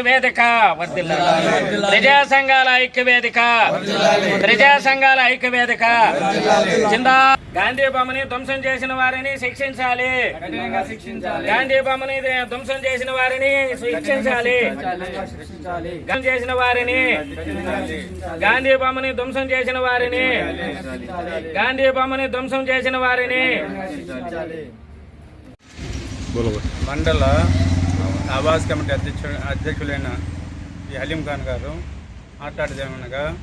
వేదిక వర్ధిల్లాలి. ప్రజా సంఘాల ఐక్య వేదిక ప్రజా సంఘాల ఐక్య వేదిక జిందా. గాంధీ బొమ్మని ధ్వంసం చేసిన వారిని శిక్షించాలి. గాంధీ బొమ్మని ధ్వంసం చేసిన వారిని శిక్షించాలి. చేసిన వారిని గాంధీ బొమ్మని ధ్వంసం చేసిన వారిని గాంధీ బొమ్మని ధ్వంసం చేసిన వారిని మండల ఆవాస్ కమిటీ అధ్యక్షుడు అధ్యక్షులైన ఈ హలీం ఖాన్ గారు మాట్లాడదేమనగా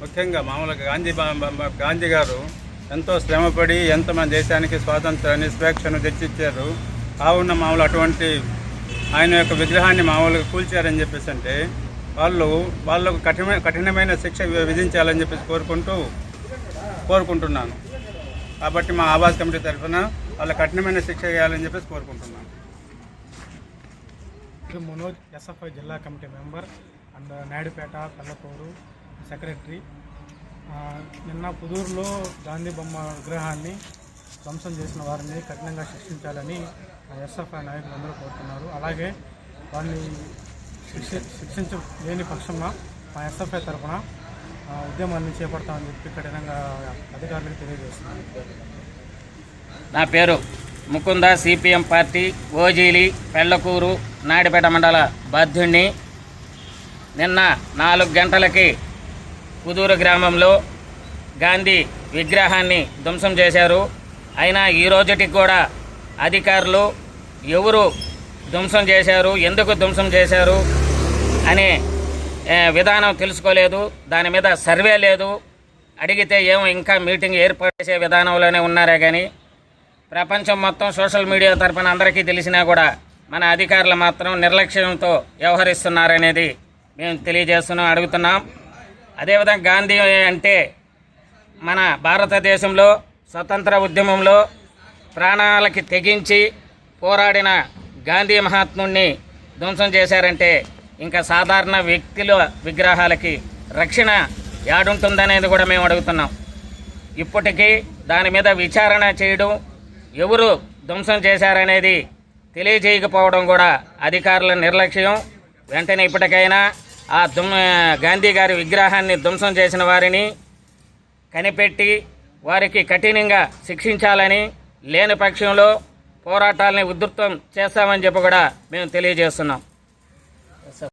ముఖ్యంగా మామూలుగా గాంధీ బా- గాంధీ గారు ఎంతో శ్రమపడి ఎంతో మన దేశానికి స్వాతంత్రాన్ని నిష్పేక్షను తెచ్చిచ్చారు. కావున మామూలు అటువంటి ఆయన యొక్క విగ్రహాన్ని మామూలుగా కూల్చారని చెప్పేసి అంటే వాళ్ళు వాళ్ళకు కఠినమైన కఠినమైన శిక్ష వి- విధించాలని చెప్పేసి కోరుకుంటూ కోరుకుంటున్నాను. కాబట్టి మా ఆవాస్ కమిటీ తరఫున వాళ్ళ కఠినమైన శిక్ష వేయాలని చెప్పేసి కోరుకుంటున్నాను. ఇది మనోజ్ ఎస్ఎఫ్ఐ జిల్లా committee member and Naidupeta Pallakuru secretary. నిన్న పుదూరులో గాంధీ బొమ్మ విగ్రహాన్ని ధ్వంసం చేసిన వారిని కఠినంగా శిక్షించాలని ఎస్ఎఫ్ఐ నాయకులు అందరూ కోరుతున్నారు. అలాగే వారిని శిక్ష శిక్షించ లేని పక్షంలో మా ఎస్ఎఫ్ఐ తరఫున ఉద్యమాన్ని చేపడతామని చెప్పి కఠినంగా అధికారులకు తెలియజేస్తున్నారు. నా పేరు ముకుంద సిపిఎం పార్టీ ఓజీలి పెళ్ళకూరు నాయుడుపేట మండల బాధ్యుణ్ణి. నిన్న నాలుగు గంటలకి కుదూరు గ్రామంలో గాంధీ విగ్రహాన్ని ధ్వంసం చేశారు. అయినా ఈ రోజుటికి కూడా అధికారులు ఎవరు ధ్వంసం చేశారు ఎందుకు ధ్వంసం చేశారు అనే విధానం తెలుసుకోలేదు. దాని మీద సర్వే లేదు. అడిగితే ఏమో ఇంకా మీటింగ్ ఏర్పాటు చేసే విధానంలోనే ఉన్నారే కానీ ప్రపంచం మొత్తం సోషల్ మీడియా తరఫున అందరికీ తెలిసినా కూడా మన అధికారులు మాత్రం నిర్లక్ష్యంతో వ్యవహరిస్తున్నారనేది మేము తెలియజేస్తున్నాం అడుగుతున్నాం. అదేవిధంగా గాంధీ అంటే మన భారతదేశంలో స్వతంత్ర ఉద్యమంలో ప్రాణాలకి తెగించి పోరాడిన గాంధీ మహాత్ముడిని ధ్వంసం చేశారంటే ఇంకా సాధారణ వ్యక్తుల విగ్రహాలకి రక్షణ యాడుంటుందనేది కూడా మేము అడుగుతున్నాం. ఇప్పటికీ దాని మీద విచారణ చేయడం ఎవరు ధ్వంసం చేశారనేది తెలియజేయకపోవడం కూడా అధికారుల నిర్లక్ష్యం. వెంటనే ఇప్పటికైనా ఆ దుమ్ గాంధీ గారి విగ్రహాన్ని ధ్వంసం చేసిన వారిని కనిపెట్టి వారికి కఠినంగా శిక్షించాలని లేని పక్షంలో పోరాటాలని ఉధృతం చేస్తామని చెప్పి కూడా మేము తెలియజేస్తున్నాం.